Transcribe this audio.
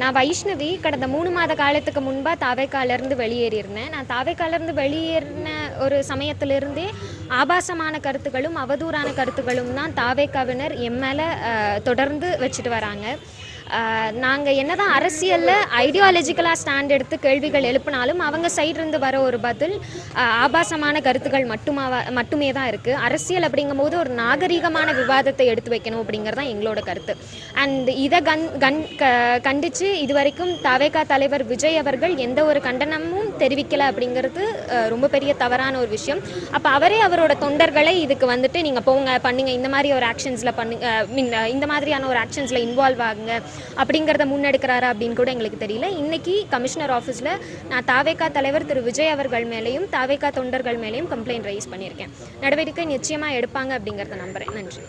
நான் வைஷ்ணவி கடந்த மூணு மாத காலத்துக்கு முன்பாக தாவேக்காலேருந்து வெளியேறியிருந்தேன். நான் தாவேக்காலேருந்து வெளியேறின ஒரு சமயத்திலிருந்தே ஆபாசமான கருத்துக்களும் அவதூறான கருத்துக்களும் தான் தாவேக்காவினர் என் மேலே தொடர்ந்து வச்சுட்டு வராங்க. நாங்கள் என்னதான் அரசியலில் ஐடியாலஜிக்கலாக ஸ்டாண்ட் எடுத்து கேள்விகள் எழுப்பினாலும் அவங்க side வர ஒரு பதில் ஆபாசமான கருத்துக்கள் மட்டுமாவா மட்டுமே தான் இருக்குது அரசியல் அப்படிங்கும்போது ஒரு நாகரிகமான விவாதத்தை எடுத்து வைக்கணும் அப்படிங்கிறது தான் எங்களோட கருத்து. அண்ட் இதை கண் கண் க கண்டித்து இதுவரைக்கும் தவேகா தலைவர் விஜய் அவர்கள் எந்த ஒரு கண்டனமும் தெரிவிக்கலை அப்படிங்கிறது ரொம்ப பெரிய தவறான ஒரு விஷயம். அப்போ அவரே அவரோட தொண்டர்களை இதுக்கு வந்துட்டு நீங்கள் போங்க பண்ணுங்க இந்த மாதிரி ஒரு ஆக்ஷன்ஸில் பண்ணுங்க மீன் இந்த மாதிரியான ஒரு ஆக்ஷன்ஸில் இன்வால்வ் ஆகுங்க அப்படிங்கிறத முன்னெடுக்கிறாரா அப்படின்னு கூட எங்களுக்கு தெரியல. இன்னைக்கு கமிஷனர் ஆஃபீஸில் நான் தாவேகா தலைவர் திரு விஜய் அவர்கள் மேலேயும் தாவேகா தொண்டர்கள் மேலேயும் கம்ப்ளைண்ட் ரைஸ் பண்ணியிருக்கேன். நடவடிக்கை நிச்சயமாக எடுப்பாங்க அப்படிங்கிறத நம்புகிறேன் நன்றி.